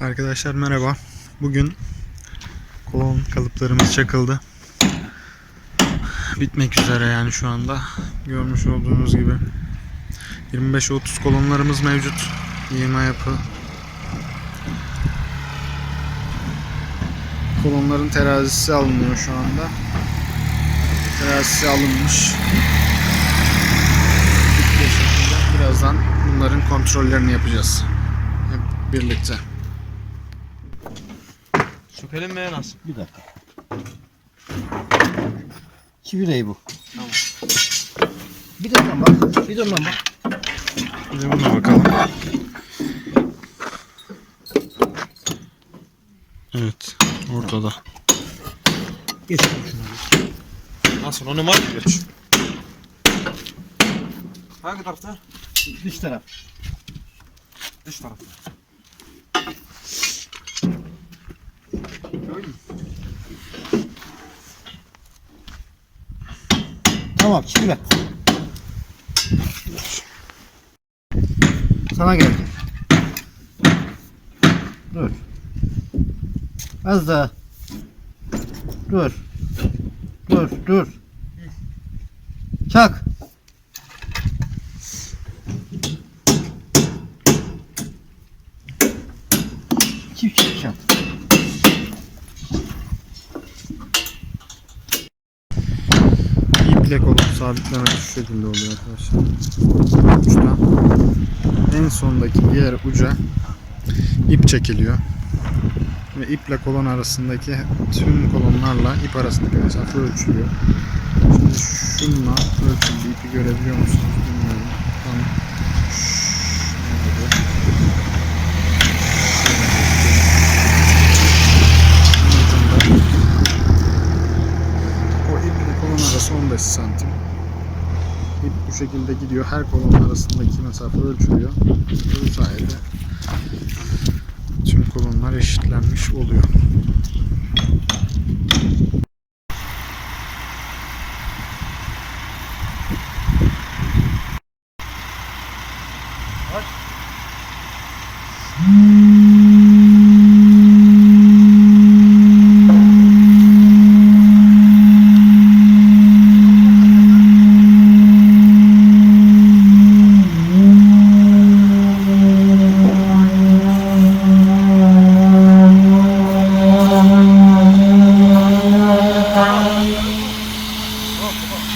Arkadaşlar merhaba. Bugün kolon kalıplarımız çakıldı. Bitmek üzere yani şu anda. Görmüş olduğunuz gibi. 25-30 kolonlarımız mevcut. Yığma yapı. Kolonların terazisi alınıyor şu anda. Terazisi alınmış. Birazdan bunların kontrollerini yapacağız. Hep birlikte. Sökelim mi nasıl? Bir dakika. Çivireyi bu. Tamam. Bir de ondan bak. Bir de ondan bak. Bir de buna bakalım. Evet, ortada. Geç şunu. Nasıl onu mu geç? Hangi tarafta? Dış taraf. Dış tarafta. Tamam çivire. Sana geldi. Dur. Az daha. Dur. Dur, dur. Çak. Çift çift çak. İple kolu sabitleme şu şekilde oluyor arkadaşlar. Uçta. En sondaki diğer uca ip çekiliyor. Ve iple kolon arasındaki tüm kolonlarla ip arasındaki mesafe ölçülüyor. Şimdi şunla ölçüldü ipi görebiliyor musunuz bilmiyorum. Tam kolon arası 15 santim. İp bu şekilde gidiyor. Her kolon arasındaki mesafe ölçülüyor. Bu sayede tüm kolonlar eşitlenmiş oluyor. What? Hmm. oh, oh. oh.